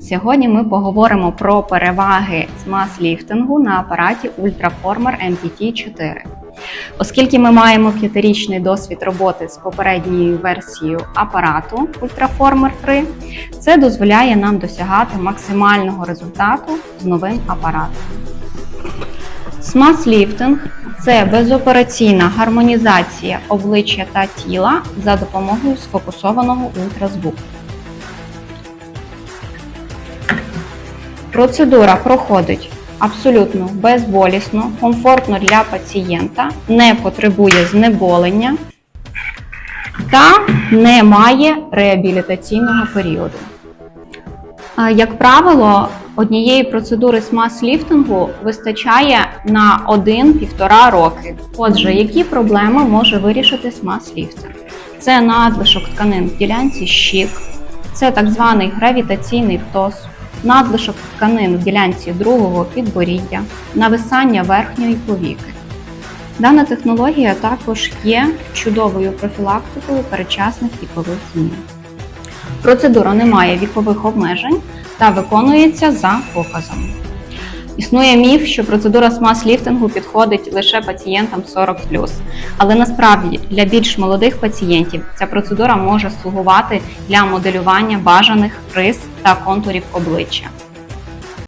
Сьогодні ми поговоримо про переваги смаз-ліфтингу на апараті Ultraformer MPT-4. Оскільки ми маємо п'ятирічний досвід роботи з попередньою версією апарату Ultraformer 3, це дозволяє нам досягати максимального результату з новим апаратом. Смаз-ліфтинг – це безопераційна гармонізація обличчя та тіла за допомогою сфокусованого ультразвуку. Процедура проходить абсолютно безболісно, комфортно для пацієнта, не потребує знеболення та не має реабілітаційного періоду. Як правило, однієї процедури смаз-ліфтингу вистачає на 1-1,5 роки. Отже, які проблеми може вирішити смаз-ліфтинг? Це надлишок тканин в ділянці щік, це так званий гравітаційний птоз, надлишок тканин в ділянці другого підборіддя, нависання верхньої повіки. Дана технологія також є чудовою профілактикою передчасних вікових змін. Процедура не має вікових обмежень та виконується за показами. Існує міф, що процедура смаз-ліфтингу підходить лише пацієнтам 40 але насправді для більш молодих пацієнтів ця процедура може слугувати для моделювання бажаних рис та контурів обличчя.